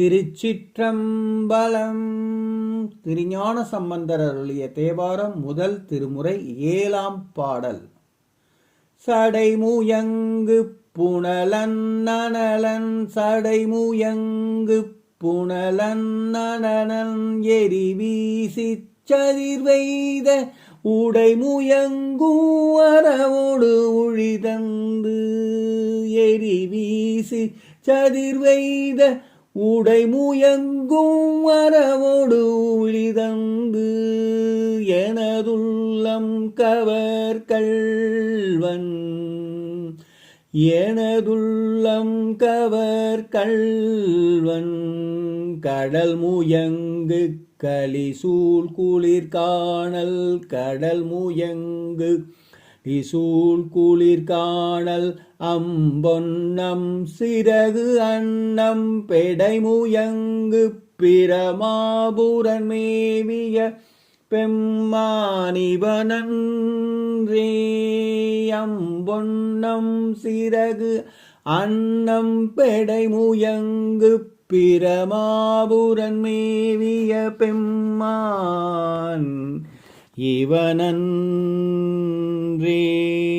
திருச்சிற்றம்பலம். திருஞான சம்பந்தர் அருளிய தேவாரம் முதல் திருமுறை ஏழாம் பாடல். சடைமுயங்கு புனலன் நனலன் சடைமுயங்கு புனலன் நனலன் எரி வீசி சதிர்வெய்த உடைமுயங்கும் வரவோடு உழிதந்து எரி வீசி சதிர்வெய்த உடை உடைமுயங்கும் வரவோடு உழிதந்து எனதுள்ளம் கவர் கள்வன். எனதுள்ளம் கவர் கள்வன். கடல் முயங்கு கலிசூழ் குளிர் காணல் கடல் முயங்கு இசூழ் குளிர் காணல் அம்பொன்னம் சிறகு அன்னம் பெடைமுயங்கு பிரமாபுரன் மேவிய பெம்மானிவனன்றே. அம்பொன்னம் சிறகு அன்னம் பெடைமுயங்கு பிரமாபுரன் மேவிய பெம்மான் இவனன் Henry.